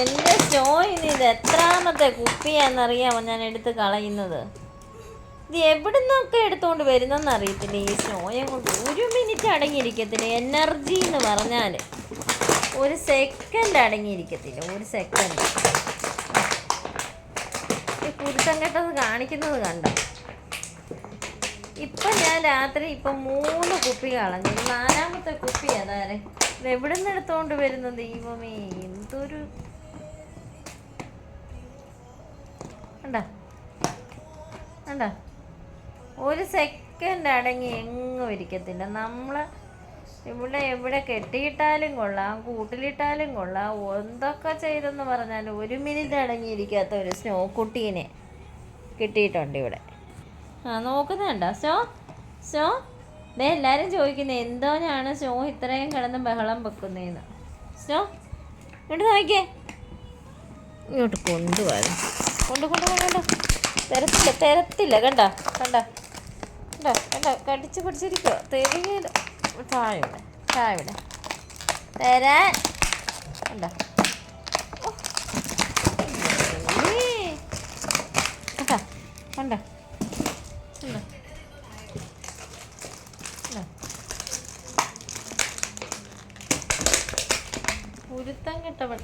എന്റെ സ്റ്റോയിന് ഇത് എത്രാമത്തെ കുപ്പിയാണെന്നറിയാമോ ഞാൻ എടുത്ത് കളയുന്നത്? ഇത് എവിടുന്നൊക്കെ എടുത്തുകൊണ്ട് വരുന്നെന്ന് അറിയത്തില്ല ഈ സ്നോയെ കൊണ്ട്. ഒരു മിനിറ്റ് അടങ്ങിയിരിക്കത്തില്ല എനർജി എന്ന് പറഞ്ഞാൽ ഒരു സെക്കൻഡ് അടങ്ങിയിരിക്കത്തില്ല ഒരു സെക്കൻഡ് ഈ കുരുത്തം കെട്ടത് കാണിക്കുന്നത് കണ്ടോ? ഇപ്പം ഞാൻ രാത്രി ഇപ്പം മൂന്ന് കുപ്പി കളഞ്ഞു. നാലാമത്തെ കുപ്പി അതാരെ എവിടെ നിന്ന് എടുത്തുകൊണ്ട് വരുന്നു ദൈവമേ? എന്തൊരു കണ്ട? കണ്ട? ഒരു സെക്കൻഡ് അടങ്ങി എങ്ങും ഇരിക്കത്തില്ല. നമ്മൾ ഇവിടെ എവിടെ കെട്ടിയിട്ടാലും കൊള്ളാം കൂട്ടിലിട്ടാലും കൊള്ളാം എന്തൊക്കെ ചെയ്തെന്ന് പറഞ്ഞാൽ ഒരു മിനിറ്റ് അടങ്ങിയിരിക്കാത്ത ഒരു സ്നോ കുട്ടീനെ കിട്ടിയിട്ടുണ്ട് ഇവിടെ. ആ നോക്കുന്നുണ്ടോ? സ്നോ സ്നോ ദേ എല്ലാവരും ചോദിക്കുന്നത് എന്തോ ഞാൻ സ്നോ ഇത്രയും കിടന്ന് ബഹളം വെക്കുന്നതെന്ന് സ്നോ ഇങ്ങോട്ട് നോക്കിയേ. ഇങ്ങോട്ട് കൊണ്ടുപോകാം കൊണ്ട് കൊണ്ട് കൊണ്ട് തരത്തില്ല തരത്തില്ല. കണ്ട കണ്ട. കണ്ട കണ്ട. കടിച്ച് പിടിച്ചിരിക്കോ തെരുകയില്ല ഇവിടെ താഴെ തരാൻ. കണ്ട. കണ്ട. ഉരുത്തം കെട്ടവൾ.